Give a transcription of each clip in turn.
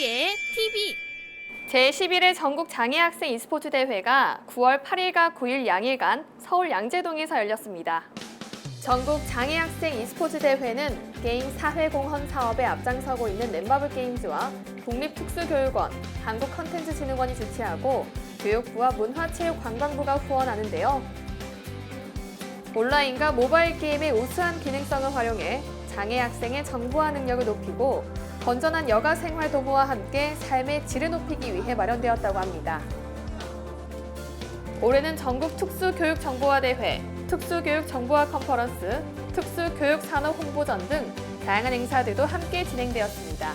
한글이의 TV 제11회 전국 장애학생 e스포츠 대회가 9월 8일과 9일 양일간 서울 양재동에서 열렸습니다. 전국 장애학생 e스포츠 대회는 게임 사회공헌 사업에 앞장서고 있는 넷마블 게임즈와 국립특수교육원, 한국컨텐츠진흥원이 주최하고 교육부와 문화체육관광부가 후원하는데요. 온라인과 모바일 게임의 우수한 기능성을 활용해 장애 학생의 정보화 능력을 높이고 건전한 여가 생활 도모와 함께 삶의 질을 높이기 위해 마련되었다고 합니다. 올해는 전국 특수교육정보화대회, 특수교육정보화 컨퍼런스, 특수교육산업 홍보전 등 다양한 행사들도 함께 진행되었습니다.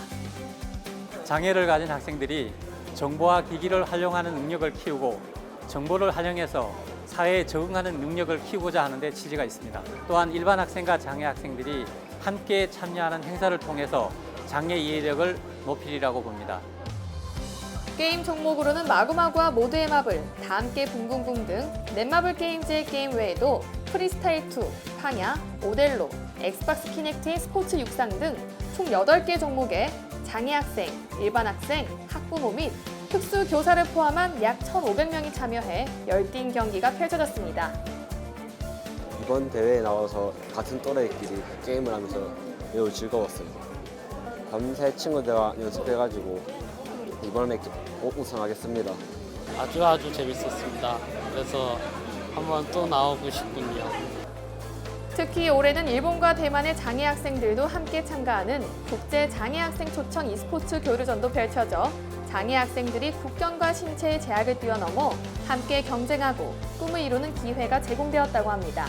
장애를 가진 학생들이 정보와 기기를 활용하는 능력을 키우고 정보를 활용해서 사회에 적응하는 능력을 키우고자 하는데 취지가 있습니다. 또한 일반 학생과 장애 학생들이 함께 참여하는 행사를 통해서 장애 이해력을 높이리라고 봅니다. 게임 종목으로는 마구마구와 모두의 마블, 다 함께 붕붕붕 등 넷마블 게임즈의 게임 외에도 프리스타일 2, 파냐, 오델로, 엑스박스 키넥트의 스포츠 육상 등 총 8개 종목에 장애 학생, 일반 학생, 학부모 및 특수 교사를 포함한 약 1,500명이 참여해 열띤 경기가 펼쳐졌습니다. 이번 대회에 나와서 같은 또래끼리 게임을 하면서 매우 즐거웠어요. 밤새 친구들과 연습해가지고 이번에 꼭 우승하겠습니다. 아주 아주 재밌었습니다. 그래서 한번 또 나오고 싶군요. 특히 올해는 일본과 대만의 장애 학생들도 함께 참가하는 국제 장애 학생 초청 e스포츠 교류전도 펼쳐져 장애 학생들이 국경과 신체의 제약을 뛰어넘어 함께 경쟁하고 꿈을 이루는 기회가 제공되었다고 합니다.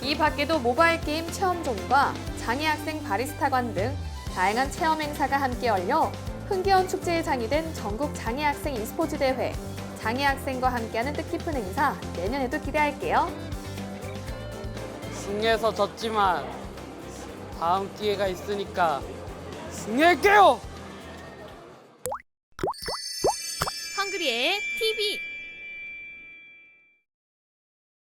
이 밖에도 모바일 게임 체험존과 장애 학생 바리스타관 등 다양한 체험 행사가 함께 열려 흥겨운 축제의 장이 된 전국 장애 학생 e스포츠 대회 장애 학생과 함께하는 뜻깊은 행사 내년에도 기대할게요. 승리해서 졌지만 다음 기회가 있으니까 승리할게요! 한글이의 TV